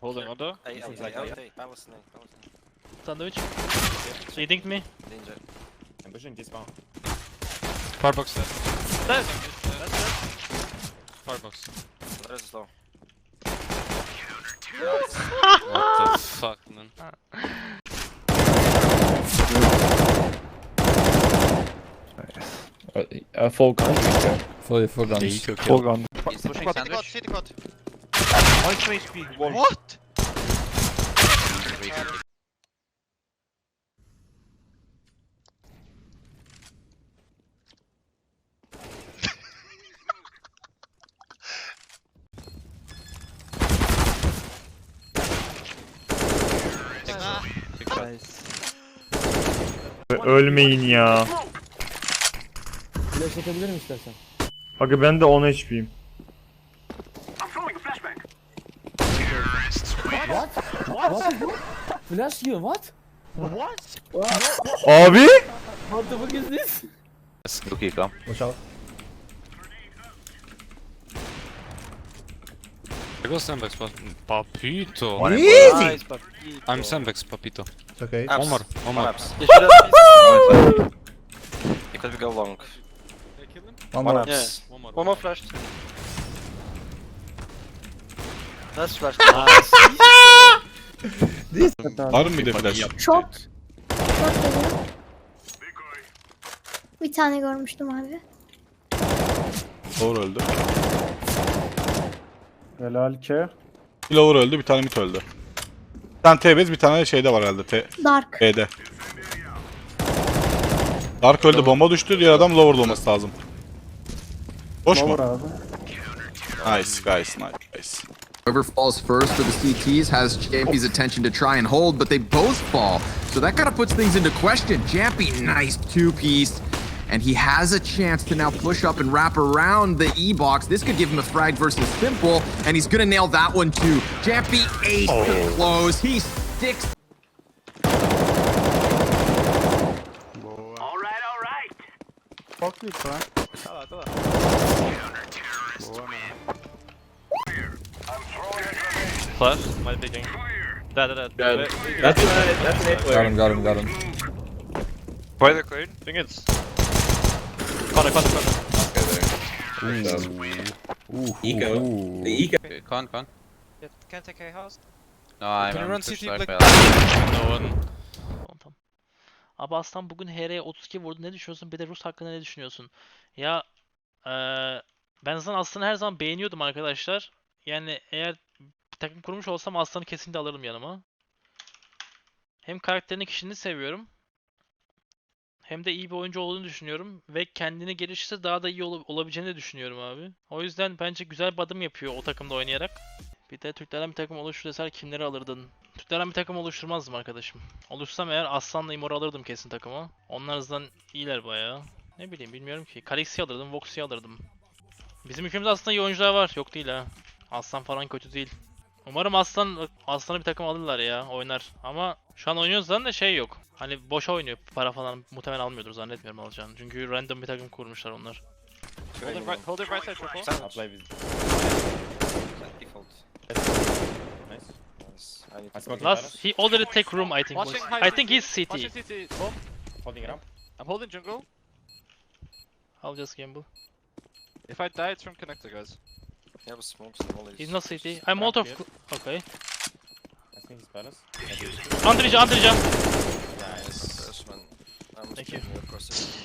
Holding under. Hey, This out, is like out, that. hey, power snake, power snake. Sandwich. He dinked me. Danger. I'm pushing despawn. Firebox dead. That's Firebox. There is slow. What the fuck, man? Uh, full gun. Fully full guns. Eco Full kill. gun. He's pushing sandwich. City cot. One HP. What? Ölmeyin ya. Flash atabilirim istersen. Aga ben de 10 HP'yim. Flash yiyor what? What? Abi? What the fuck is this? Okay, come. Watch out. I go Sembex, pa Papito. One Nice, but I'm Sembex, Papito. okay. Apps. One more, one more. apps. You should have One Because we go long. One One more. apps. One more. One more flash. That's flash. Nice. Var mı bir de flash? Çok. Çok geliyor. Bir tane görmüştüm abi. Lower öldü. Helal ki. Bir lower öldü, bir tane mid öldü. Bir tane T-base, bir tane şeyde var herhalde. T Dark. B'de. Dark öldü, bomba düştü. Diğer adam lower'da olması lazım. Boş mu? Nice guys, nice guys. Whoever falls first for the CTs has Jampy's attention to try and hold, but they both fall. So that kind of puts things into question. Jampy, nice two piece. And he has a chance to now push up and wrap around the E box. This could give him a frag versus Simple, and he's gonna nail that one too. Jampy ace to oh. close. He sticks Flash. My picking. Dead, dead, dead. That's that's an Got him, got him, got him. Why the coin? I think it's. Corner, corner, corner. Eco. The eco. Con, con. Can take a house. No, I'm, Can you I'm run CT No one. Tamam tamam. Abi Aslan bugün HR'ye 32 vurdu. Ne düşünüyorsun? Bir de Rus hakkında ne düşünüyorsun? Ya eee ben zaten Aslan'ı her zaman beğeniyordum arkadaşlar. Yani eğer takım kurmuş olsam Aslan'ı kesinlikle alırım yanıma. Hem karakterini kişiliğini seviyorum. Hem de iyi bir oyuncu olduğunu düşünüyorum. Ve kendini geliştirse daha da iyi ol- olabileceğini de düşünüyorum abi. O yüzden bence güzel bir adım yapıyor o takımda oynayarak. Bir de Türklerden bir takım oluştur deseler kimleri alırdın? Türklerden bir takım oluşturmazdım arkadaşım. Oluşsam eğer Aslan'la Imor'u alırdım kesin takıma. Onlar zaten iyiler bayağı. Ne bileyim bilmiyorum ki. Kalex'i alırdım, Vox'i alırdım. Bizim ülkemizde aslında iyi oyuncular var. Yok değil ha. Aslan falan kötü değil. Umarım Aslan Aslan'ı bir takım alırlar ya oynar. Ama şu an oynuyoruz zaten de şey yok. Hani boşa oynuyor. Para falan muhtemelen almıyordur zannetmiyorum alacağını. Çünkü random bir takım kurmuşlar onlar. Hold it right, hold it right side, triple. I'll play with. Default. Nice. Nice. I need I to smoke Last he already take room I think. Watching was- high I think he's CT. Watching CT. Bomb. Holding ramp. I'm holding jungle. I'll just gamble. If I die, it's from connector, guys. Yeah, but smokes and all He's not CT. I'm out of. Okay. I think he's palace. Andrija, Andrija. Nice. man. I'm Thank you. taking your cross.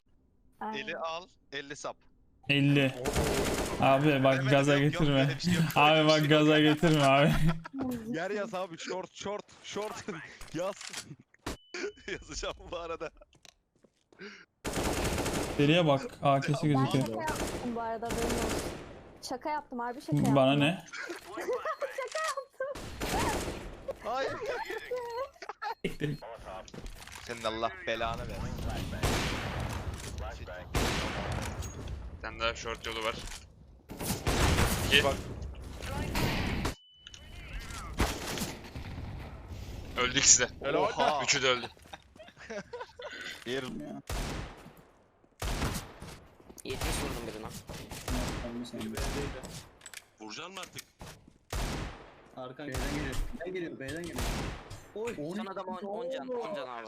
Eli al, 50 sap. 50. Abi bak gaza getirme. Abi bak gaza getirme abi. Yer yaz abi, short, short, short. yaz. Yazacağım bu arada. Deliye bak. AK'si Ben gözüküyor. şaka yaptım bu arada benim olsun. Şaka yaptım harbi şaka yaptım. Bana ne? Hayır. Senin Allah belanı ver. Bir tane daha short yolu var. Öldü ikisi de. Oha. Üçü de öldü. Ya. 70 vurdum birine. Vuracaksın mı artık? Arkan B'den geliyor. B'den geliyor. B'den geliyor. Oy. Son adam 10 10 can 10 can abi.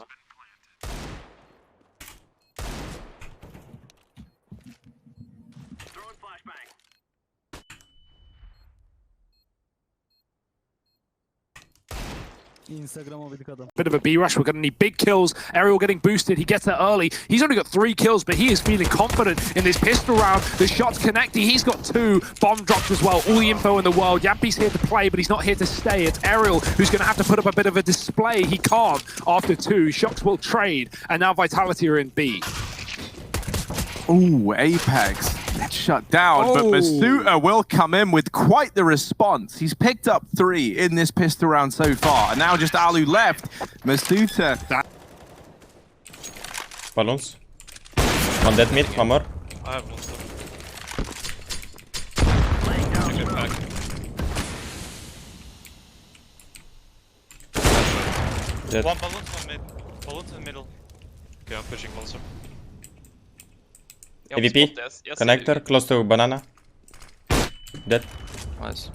Instagram'a bildik adam. Bit of a B rush. We're going to need big kills. Ariel getting boosted. He gets there early. He's only got three kills, but he is feeling confident in this pistol round. The shots connecting. He's got two bomb drops as well. All the info in the world. Yampy's here to play, but he's not here to stay. It's Ariel who's going to have to put up a bit of a display. He can't after two. Shocks will trade, and now Vitality are in B. Ooh, Apex. That's shut down, but Oh. Masuta will come in with quite the response. He's picked up three in this pistol round so far, and now just Alu left. Masuta. Balloons. One dead mid, one more. I have one stop. Dead. One balloon on mid. Balloon in the middle. Okay, I'm pushing monster. AVP. Connector, close to banana. Dead. Nice.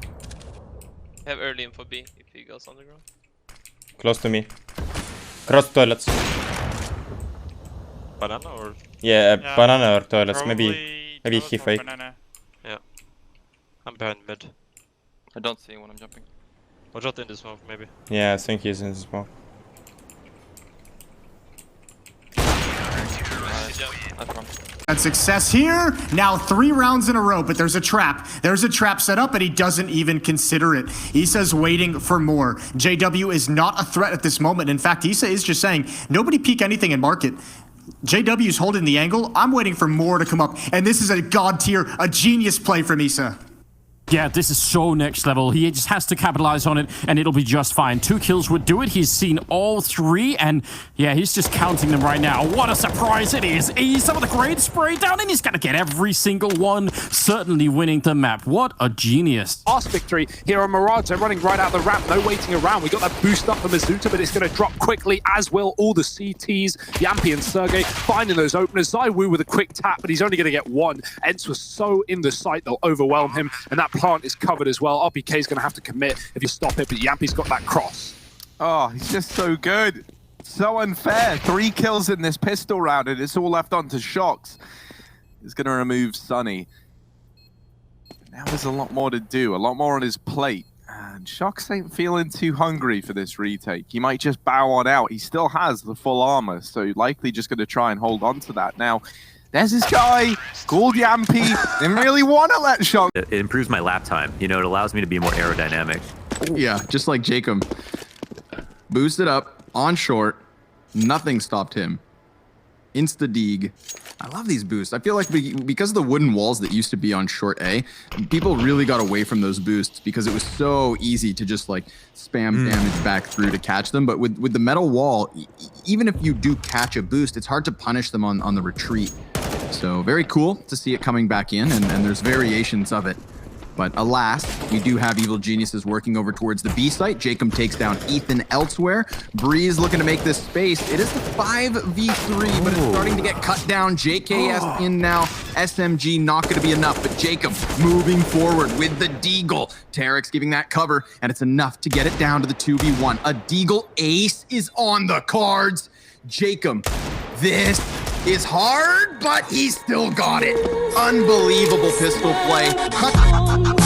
Have early info B if he goes underground. Close to me. Cross toilets. Banana or? Yeah, uh, Yeah, banana or toilets. Maybe. maybe he fake. Yeah. I'm behind mid. I don't see when I'm jumping. Watch out in the smoke, maybe. Yeah, I think he's in the smoke. And success here. Now three rounds in a row, but there's a trap. There's a trap set up, and he doesn't even consider it. Issa's waiting for more. JW is not a threat at this moment. In fact, Issa is just saying, nobody peek anything in market. JW's holding the angle. I'm waiting for more to come up. And this is a god tier, a genius play from Issa. Yeah, this is so next level. He just has to capitalize on it, and it'll be just fine. Two kills would do it. He's seen all three, and yeah, he's just counting them right now. What a surprise it is! He's some of the great spray down, and he's gonna get every single one. Certainly winning the map. What a genius! Last victory here on Mirage. They're running right out the ramp, no waiting around. We got that boost up for Mizuta, but it's going to drop quickly, as will all the CTs. Yampy and Sergey finding those openers. Zaiwu with a quick tap, but he's only going to get one. Ents was so in the sight, they'll overwhelm him, and that plant is covered as well. RPK is going to have to commit if you stop it, but Yampy's got that cross. Oh, he's just so good. So unfair. Three kills in this pistol round, and it's all left on to Shocks. He's going to remove Sunny. Now there's a lot more to do, a lot more on his plate. And Shocks ain't feeling too hungry for this retake. He might just bow on out. He still has the full armor, so likely just going to try and hold on to that. Now, there's this guy called Yampy. Didn't really want to let Shocks. It improves my lap time. You know, it allows me to be more aerodynamic. Yeah, just like Jacob. Boosted up, on short, nothing stopped him. Insta deeg. I love these boosts. I feel like be- because of the wooden walls that used to be on short A, people really got away from those boosts because it was so easy to just like spam hmm. damage back through to catch them. But with, with the metal wall, e- even if you do catch a boost, it's hard to punish them on, on the retreat. So very cool to see it coming back in, and, and there's variations of it. But alas, we do have evil geniuses working over towards the B site. Jacob takes down Ethan elsewhere. Breeze looking to make this space. It is the 5v3, but it's starting to get cut down. JKS in now. SMG not going to be enough, but Jacob moving forward with the Deagle. Tarek's giving that cover, and it's enough to get it down to the 2v1. A Deagle ace is on the cards. Jacob, this is hard, but he still got it. Unbelievable pistol play.